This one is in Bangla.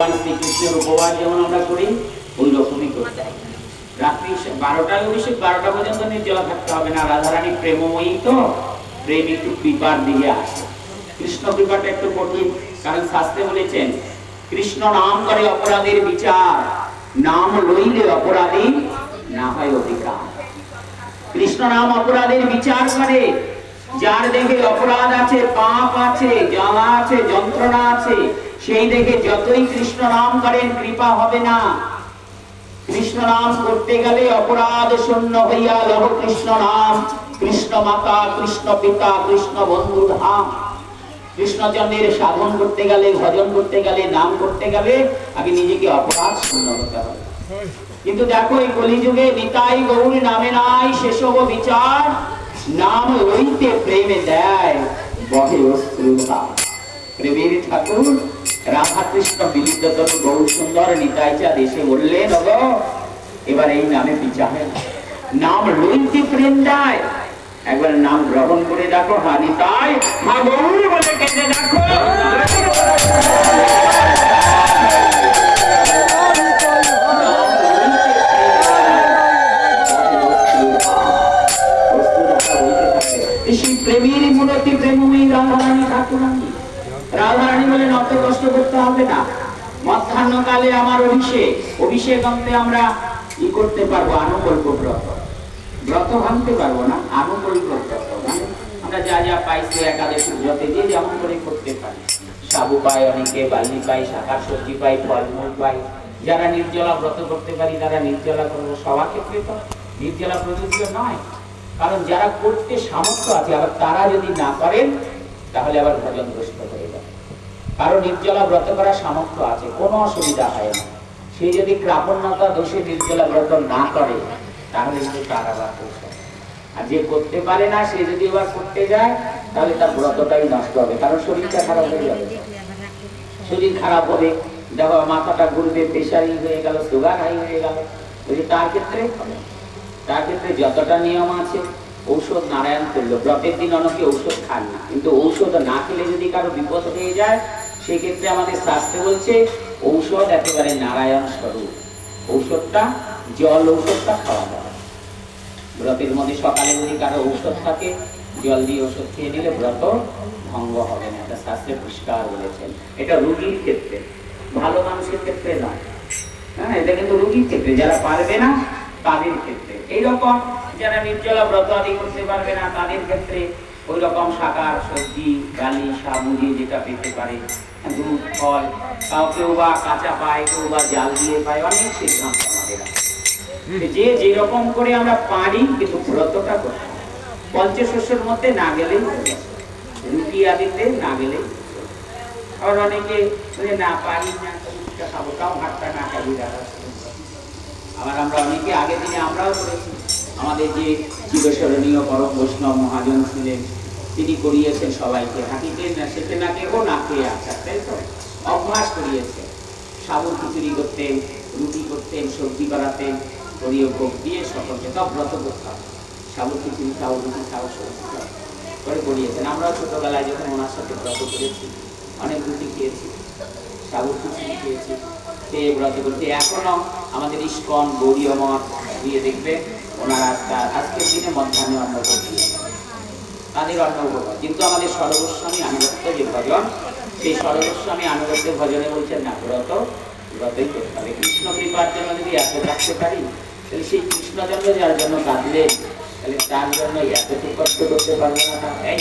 ভগবান শ্রীকৃষ্ণের উপবাস যেমন আমরা করি ওই রকমই করতে হবে রাত্রি বারোটায় অভিষেক বারোটা পর্যন্ত নির্জলা থাকতে হবে না। রাধারানী প্রেমময়ী তো প্রেম একটু কৃপার দিকে আসে। কৃষ্ণ কৃপাটা একটু কঠিন কারণ শাস্ত্রে বলেছেন কৃষ্ণ নাম করে অপরাধের বিচার নাম লইলে অপরাধী না হয় অধিকার। কৃষ্ণ নাম অপরাধের বিচার করে যার দেখে অপরাধ আছে পাপ আছে জ্বালা আছে যন্ত্রণা আছে সেই দেখে যতই কৃষ্ণ নাম করেন, কৃপা হবে না। কৃষ্ণ নাম করতে গেলে অপরাধ শূন্য হইয়া লহ কৃষ্ণ নাম। কৃষ্ণ মাতা, কৃষ্ণ পিতা, কৃষ্ণ বন্ধু ধাম। কৃষ্ণচন্দ্রের সাধন করতে গেলে, ভজন করতে গেলে, নাম করতে গেলে আগে নিজেকে অপরাধ শূন্য হতে হবে। কিন্তু দেখো, এই কলিযুগে নিতাই গৌর নামে নাই শেষব বিচার নাম লইতে প্রেমে দেয়, বহে অশ্রুধা প্রেমের ঠাকুর রাধা কৃষ্ণ বিলিত তরু গৌর সুন্দর নিতাই চাঁদ এসে বললেন ওগো এবার এই নামে বিচার নাম লইতে প্রেম দেয় একবার নাম গ্রহণ করে দেখো, হা, নিতাই বলে সেই প্রেমের মূলতি প্রেমময়ী রাধারানী ঠাকুরানী। রাধারানী হবে না। মধ্যাহ্ন কালে আমার অভিষেক অভিষেক অন্তে আমরা ই করতে পারব? আনুকল্প ব্রত ব্রত ভাঙতে পারব না আনুকল্প ব্রত আমরা যা যা পাইছি একাদশী ব্রতে যে যেমন করে করতে পারি। সাবু পাই অনেকে বালি পাই শাকার সবজি পাই, ফলমূল পাই। যারা নির্জলা ব্রত করতে পারি, তারা নির্জলা করব সবার ক্ষেত্রে তো নির্জলা প্রযোজ্য নয়। কারণ যারা করতে সামর্থ্য আছে, আবার তারা যদি না করেন, তাহলে আবার ভজন গ্রস্ত কারও নির্জলা ব্রত করার সামর্থ্য আছে, কোনো অসুবিধা হয় না। সে যদি কৃপণতা দোষে নির্জলা ব্রত না করে, তাহলে কিন্তু তার আবার আর যে করতে পারে না, সে যদি আবার করতে যায়, তাহলে তার ব্রতটাই নষ্ট হবে, কারণ শরীরটা খারাপ হয়ে যাবে। শরীর খারাপ হবে, দেখো, মাথাটা ঘুরবে প্রেশারি হয়ে গেল, সুগার হাই হয়ে গেল। ওই তার ক্ষেত্রে তার ক্ষেত্রে যতটা নিয়ম আছে, ঔষধ নারায়ণ করল। ব্রতের দিন অনেকে ঔষধ খান না, কিন্তু ঔষধ না খেলে যদি কারও বিপদ হয়ে যায় সেক্ষেত্রে আমাদের শাস্ত্রে বলছে, ঔষধ একেবারে নারায়ণ স্বরূপ। ঔষধটা, জল ঔষধটা খাওয়া যাবে ব্রতের মধ্যে সকালে যদি কারও ঔষধ থাকে, জল দিয়ে ওষুধ খেয়ে নিলে ব্রত ভঙ্গ হবে না, এটা শাস্ত্রে পরিষ্কার বলেছেন। এটা রুগীর ক্ষেত্রে, ভালো মানুষের ক্ষেত্রে নয়। হ্যাঁ এটা কিন্তু রুগীর ক্ষেত্রে, যারা পারবে না, তাদের ক্ষেত্রে। এইরকম যারা নির্জলা ব্রত আদি করতে পারবে না, তাদের ক্ষেত্রে ওই রকম শাকার সবজি ডালি সাবুজি যেটা পেতে পারে দুধ ফল কাউ কেউ বা কাঁচা পায় কেউ বা জাল দিয়ে পায় অনেক সিদ্ধান্ত আমাদের যে যেরকম করে আমরা পারি কিন্তু ব্রতটা করতে হবে। পঞ্চশস্যের মধ্যে না গেলেই। রুটি আদিতে না গেলেই। আবার অনেকে না পারি না খাব তাও ভাতটা না খাবি আবার আমরা অনেকে আগে দিনে আমরাও করেছি আমাদের যে চিরস্মরণীয় পরম বৈষ্ণব মহাজন ছিলেন, তিনি করিয়েছেন সবাইকে। হাঁটিতে না সেতে না কেউ না খেয়ে আসা তাই তো? অভ্যাস করিয়েছেন। সাবুর খিচুড়ি করতেন, রুটি করতেন, সবজি বানাতেন, করিয়ে ভোগ দিয়ে সকলকে সব ব্রত করতাম সাবুর খিচুড়ি খাও, রুটি খাও, সবজি করে করিয়েছেন। আমরাও ছোটবেলায় যখন ওনার সাথে ব্রত করেছি, অনেক রুটি খেয়েছি, সাবুর খিচুড়ি খেয়েছি, খেয়ে ব্রত করছি। এখনও আমাদের ইস্কন গৌরীয় মঠ দিয়ে দেখবে ওনারা আজকে- আজকের দিনে মধ্যাহ্নে অন্ন করছি তাদের অন্য কিন্তু আমাদের সর্বস্বামী আনুগত্য যে ভজন সেই সর্বস্বামী আনুগত্য ভজনে বলছেন না ব্রত ব্রতই করতে হবে কৃষ্ণ কৃপার জন্য যদি এত রাখতে পারি তাহলে সেই কৃষ্ণচন্দ্র যার জন্য কাঁদলেন তাহলে তার জন্য এতটুকু কষ্ট করতে পারব না না এই